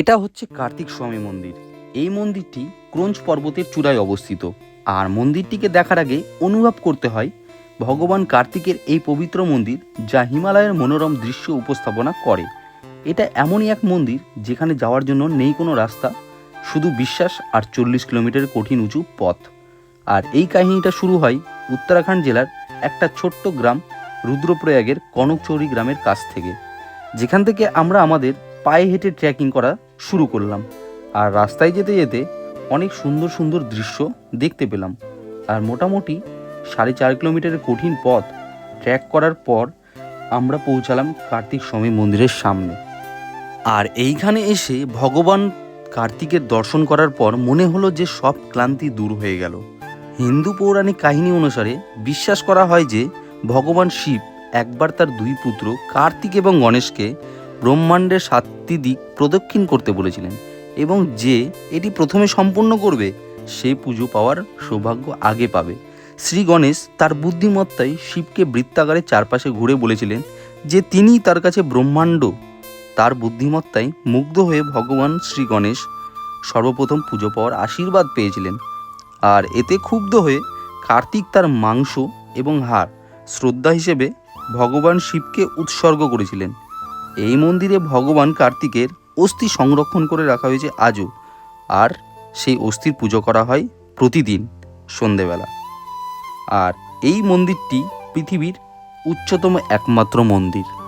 এটা হচ্ছে কার্তিক স্বামী মন্দির। এই মন্দিরটি ক্রঞ্চ পর্বতের চূড়ায় অবস্থিত। আর মন্দিরটিকে দেখার আগে অনুভব করতে হয়, ভগবান কার্তিকের এই পবিত্র মন্দির যা হিমালয়ের মনোরম দৃশ্য উপস্থাপনা করে। এটা এমনই এক মন্দির যেখানে যাওয়ার জন্য নেই কোনো রাস্তা, শুধু বিশ্বাস আর চল্লিশ কিলোমিটার কঠিন উঁচু পথ। আর এই কাহিনীটা শুরু হয় উত্তরাখণ্ড জেলার একটা ছোট্ট গ্রাম রুদ্রপ্রয়াগের কনকচৌরি গ্রামের কাছ থেকে। যেখান থেকে আমরা আমাদের পায়ে হেঁটে ট্রেকিং করা শুরু করলাম। আর রাস্তায় যেতে যেতে অনেক সুন্দর সুন্দর দৃশ্য দেখতে পেলাম। আর মোটামুটি সাড়ে চার কিলোমিটারের কঠিন পথ ট্র্যাক করার পর আমরা পৌঁছালাম কার্তিক স্বামী মন্দিরের সামনে। আর এইখানে এসে ভগবান কার্তিকের দর্শন করার পর মনে হলো যে সব ক্লান্তি দূর হয়ে গেল। হিন্দু পৌরাণিক কাহিনী অনুসারে বিশ্বাস করা হয় যে ভগবান শিব একবার তার দুই পুত্র কার্তিক এবং গণেশকে ব্রহ্মাণ্ডের সাতটি দিক প্রদক্ষিণ করতে বলেছিলেন এবং যে এটি প্রথমে সম্পূর্ণ করবে, সে পুজো পাওয়ার সৌভাগ্য আগে পাবে। শ্রী গণেশ তার বুদ্ধিমত্তায় শিবকে বৃত্তাকারে চারপাশে ঘুরে বলেছিলেন যে তিনি তার কাছে ব্রহ্মাণ্ড। তার বুদ্ধিমত্তায় মুগ্ধ হয়ে ভগবান শ্রী গণেশ সর্বপ্রথম পুজো পাওয়ার আশীর্বাদ পেয়েছিলেন। আর এতে ক্ষুব্ধ হয়ে কার্তিক তার মাংস এবং হাড় শ্রদ্ধা হিসেবে ভগবান শিবকে উৎসর্গ করেছিলেন। এই মন্দিরে ভগবান কার্তিকের অস্থি সংরক্ষণ করে রাখা হয়েছে আজও। আর সেই অস্থির পুজো করা হয় প্রতিদিন, সন্ধেবেলা। আর এই মন্দিরটি পৃথিবীর উচ্চতম একমাত্র মন্দির।